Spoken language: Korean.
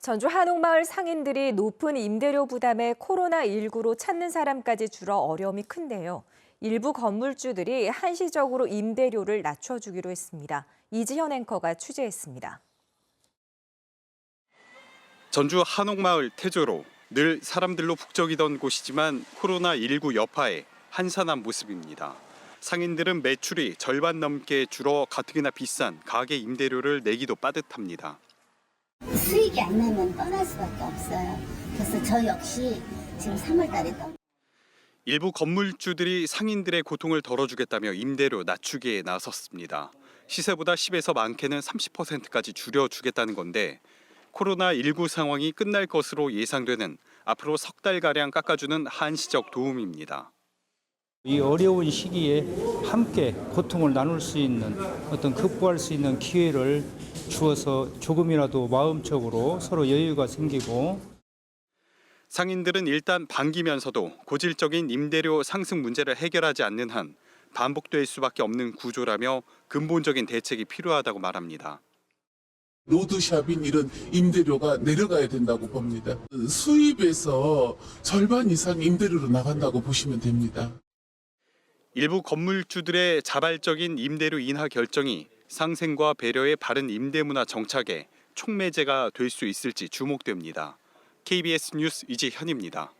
전주 한옥마을 상인들이 높은 임대료 부담에 코로나19로 찾는 사람까지 줄어 어려움이 큰데요. 일부 건물주들이 한시적으로 임대료를 낮춰주기로 했습니다. 이지현 앵커가 취재했습니다. 전주 한옥마을 태조로 늘 사람들로 북적이던 곳이지만 코로나19 여파에 한산한 모습입니다. 상인들은 매출이 절반 넘게 줄어 가뜩이나 비싼 가게 임대료를 내기도 빠듯합니다. 수익이 안 나면 떠날 수밖에 없어요. 그래서 저 역시 지금 3월 달에 떠. 일부 건물주들이 상인들의 고통을 덜어주겠다며 임대료 낮추기에 나섰습니다. 시세보다 10에서 많게는 30%까지 줄여주겠다는 건데 코로나19 상황이 끝날 것으로 예상되는 앞으로 석 달가량 깎아주는 한시적 도움입니다. 이 어려운 시기에 함께 고통을 나눌 수 있는 어떤 극복할 수 있는 기회를 주어서 조금이라도 마음적으로 서로 여유가 생기고 상인들은 일단 반기면서도 고질적인 임대료 상승 문제를 해결하지 않는 한 반복될 수밖에 없는 구조라며 근본적인 대책이 필요하다고 말합니다. 로드샵인 이런 임대료가 내려가야 된다고 봅니다. 수입에서 절반 이상 임대료로 나간다고 보시면 됩니다. 일부 건물주들의 자발적인 임대료 인하 결정이 상생과 배려의 바른 임대 문화 정착에 촉매제가 될 수 있을지 주목됩니다. KBS 뉴스 이지현입니다.